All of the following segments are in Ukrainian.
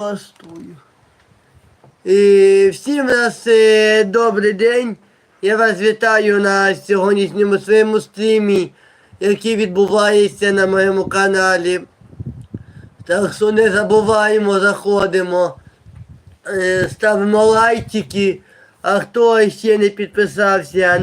Влаштую. І всім нас е, добрий день. Я вас вітаю на сьогоднішньому своєму стрімі, який відбувається на моєму каналі. Так що не забуваємо, заходимо, е, ставимо лайки. А хто ще не підписався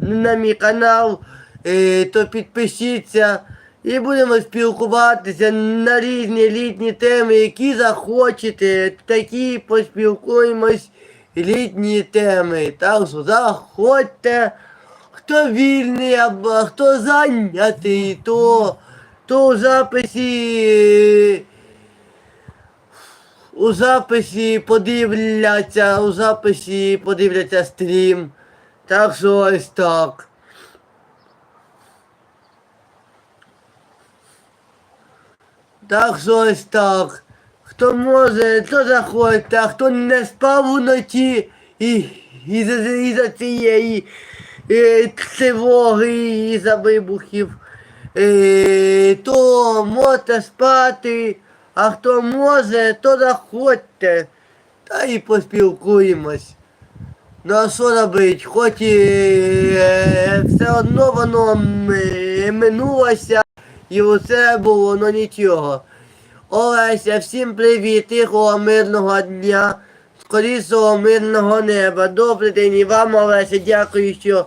на мій канал, е, то підпишіться. І будемо спілкуватися на різні літні теми, які захочете. Такі поспілкуємось літні теми. Так що заходьте. Хто вільний або хто зайнятий, то, то у записі. У записі подивляться, у записі подивляться стрім. Так що ось так. Так що ось так. Хто може, то заходьте, а хто не спав уночі і, і, за, і за цієї е, тривоги і за вибухів, е, то можете спати, а хто може, то заходьте. Та і поспілкуємось. Ну а що робить? Хоч і е, все одно воно минулося і оце було, ну нічого. Олеся, всім привіт, тихого мирного дня, скорішого мирного неба. Добрий день і вам, Олеся, дякую, що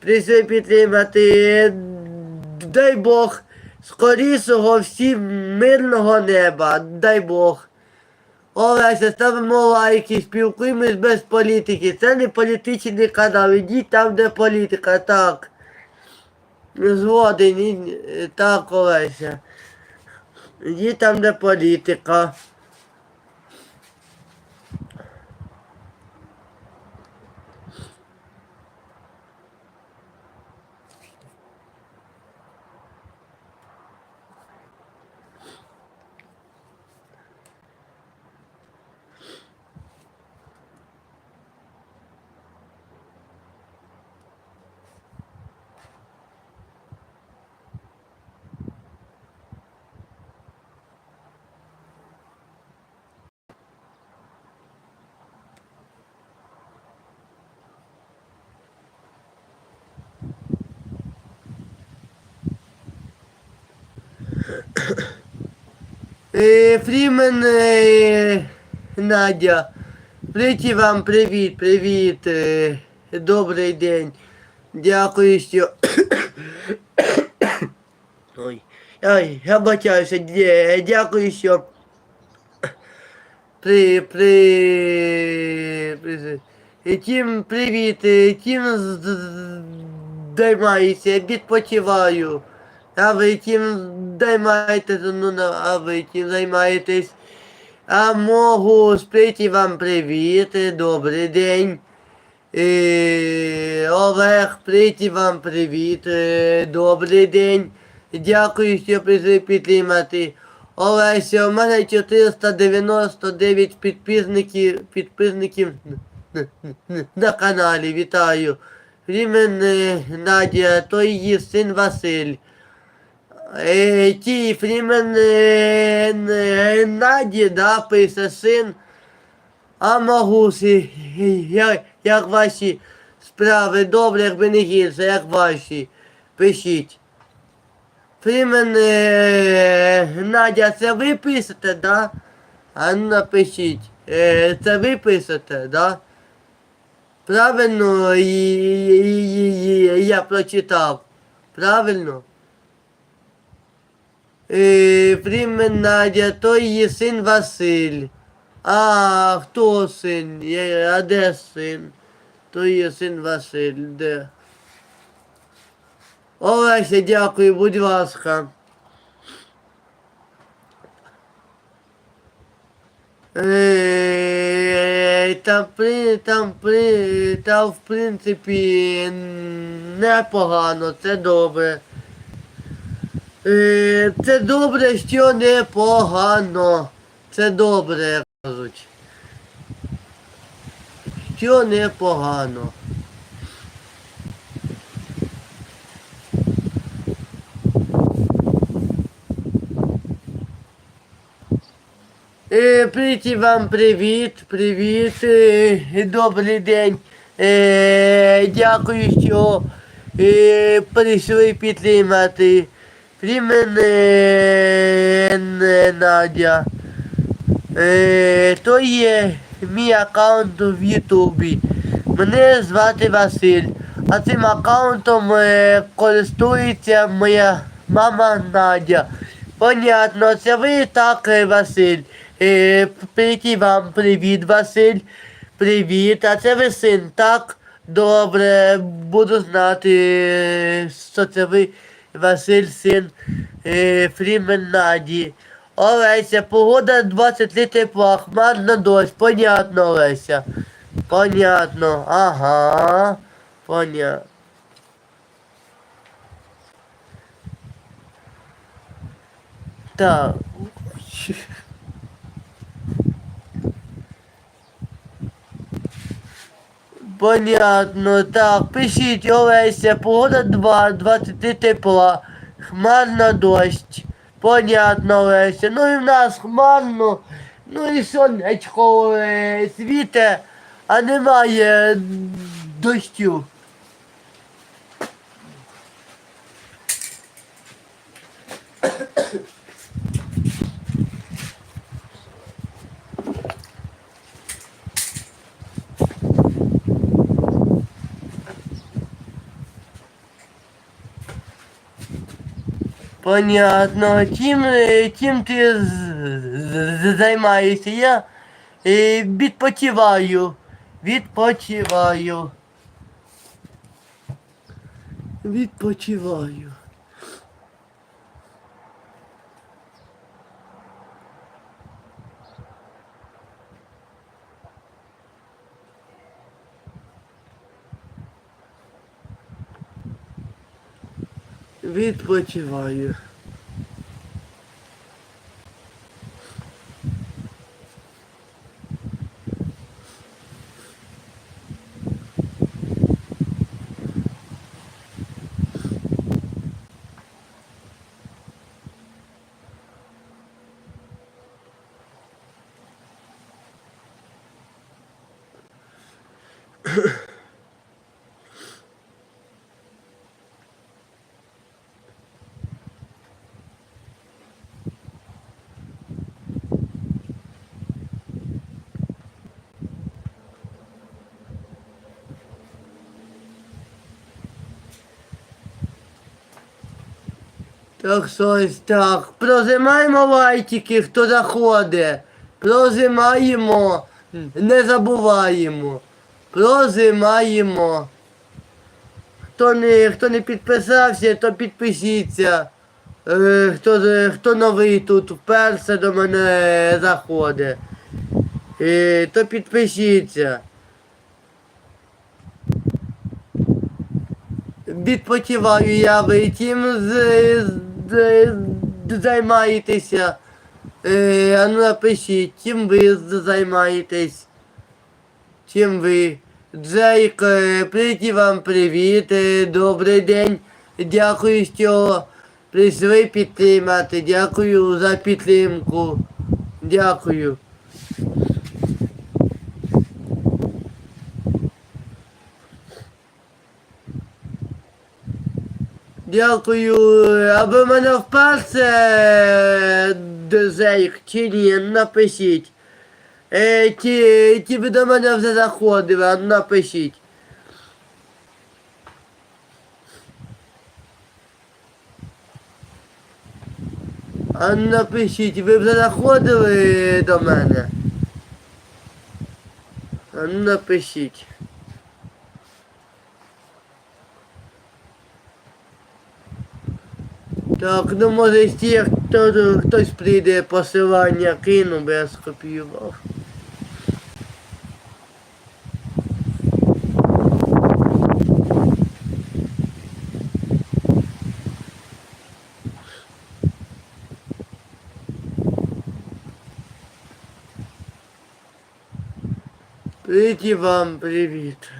прийшли підтримати. Дай Бог, скорішого всім мирного неба, дай Бог. Олеся, ставимо лайки, спілкуємось без політики. Це не політичний канал, ідіть там, де політика, так. Згоден, ні так, колеся. Ідіть там, де політика. Фрімен е, Надя. Прийти вам привіт, привіт. Е, добрий день. Дякую, що. Ой, ой, я бачаюся. Дякую, що. При, при, при, Тім, привіт, е, тім займаюся, відпочиваю. А ви чим займаєтесь, ну, а ви чим займаєтесь? А можу сприйти вам привіт, добрий день. Е, Олег, прийти вам привіт, добрий день. Дякую, що прийшли підтримати. Олеся, у мене 499 підписників, підписників на, на, на каналі. Вітаю. Рімен Надя, то її син Василь. Е, ті Фрімен е, е, Наді, да, пише син. А Магусі, як, як ваші справи добре, якби не гірше, як ваші. Пишіть. Фрімен Надя, це ви пишете, да? А ну напишіть. Е, це ви пишете, да? Правильно я прочитав. Правильно? Фрімен Надя, то її син Василь. А, хто син? А де син? То є син Василь, де? Олеся, дякую, будь ласка. Е, Та, при, там, при, та в принципі непогано, це добре. Е, Це добре, що непогано. Це добре, як кажуть. Що непогано. Е, Прийти вам привіт, привіт, е, добрий день. Дякую, що прийшли підтримати. Надя. Е, то є мій аккаунт в Ютубі. Мене звати Василь, а цим аккаунтом е, користується моя мама Надя. Понятно, це ви так, е, Василь. Е, прийти вам привіт, Василь. Привіт, а це ви син, так? Добре, буду знати, е, що це ви, Василь, син е, Фрімен Наді. Олеся, погода 23 тепла, хмарна дощ, понятно, Олеся. Понятно, ага, понятно. Так. Понятно, так, пишіть, Олеся, погода 2, 23 тепла, хмарно дощ. Понятно, Олеся. Ну і в нас хмарно, ну і сонечко е, світе, а немає дощу. Понятно. Чим, е, чим ти займаєшся? Я е, відпочиваю. Відпочиваю. Відпочиваю. Відпочиваю. Так щось так. Прозимаємо лайчики, хто заходить. Прозимаємо. Не забуваємо. Прозимаємо. Хто не, хто не підписався, то підпишіться. Е, хто, хто новий тут вперше до мене заходить. Е, то підпишіться. Відпочиваю я, ви чим з, з, з- займаєтеся? Е, а ну напишіть, чим ви займаєтесь? Чим ви? Джейк, е, прийти вам привіт, е, добрий день. Дякую, що прийшли підтримати. Дякую за підтримку. Дякую. Дякую. А ви мене вперше Джейк чи ні? Напишіть. Е, чи, чи ви до мене вже заходили, а напишіть. А напишіть, ви вже заходили до мене? А напишіть. Так, ну може ще хто, хтось прийде посилання кину, бо я скопіював. Привіт вам, привіт.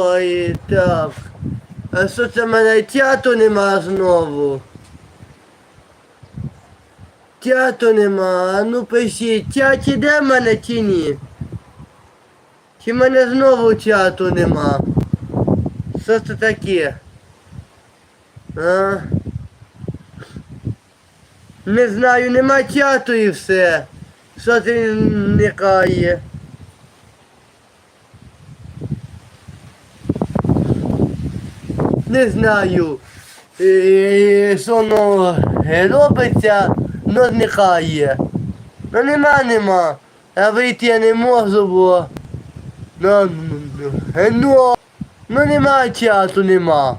Ой, так. А що це в мене тяту нема знову? Тяту нема, а ну пишіть, тяті де в мене чи ні? Чи в мене знову тяту нема? Що це таке? А? Не знаю, нема чату і все. Що це вникає? Не знаю. е, Що воно робиться, но зникає. Ну нема, нема. А вийти я не можу, бо. Ну, ну, ну, ну, ну нема часу, нема.